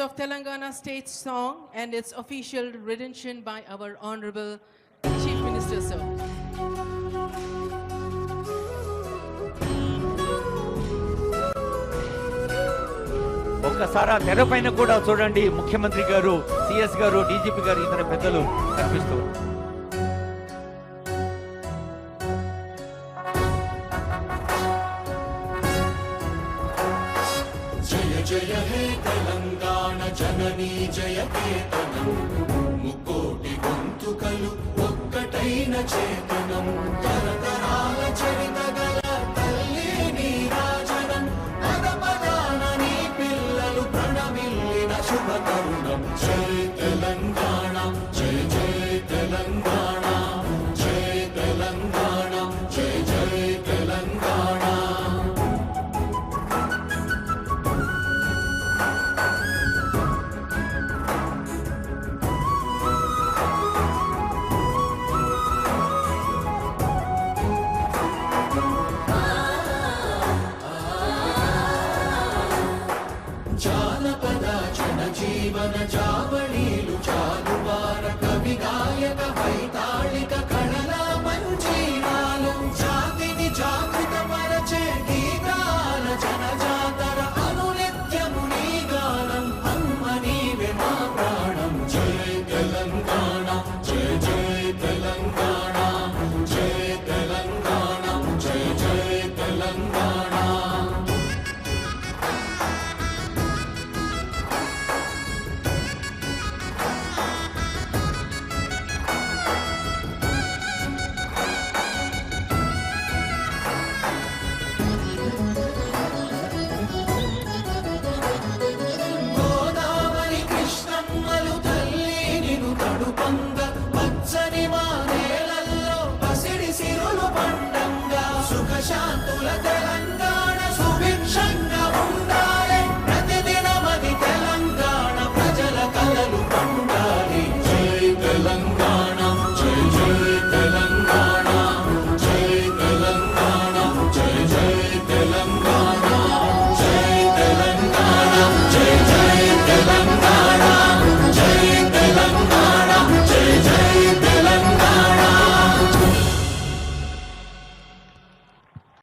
of Telangana state song and its official rendition by our Honorable Chief Minister, sir. ఒక్కసారి తెర పైన కూడా చూడండి ముఖ్యమంత్రి గారు సిఎస్ గారు డీజీపీ గారు ఇతర పెద్దలు కనిపిస్తూ జయ జయ హే తెలంగాణ జననీ జయకేతనం. ముక్కోటి గొంతుకలు ఒక్కటైన చేతనం. తరతరాల ಜೀವನ ಜಾ శాంతులతే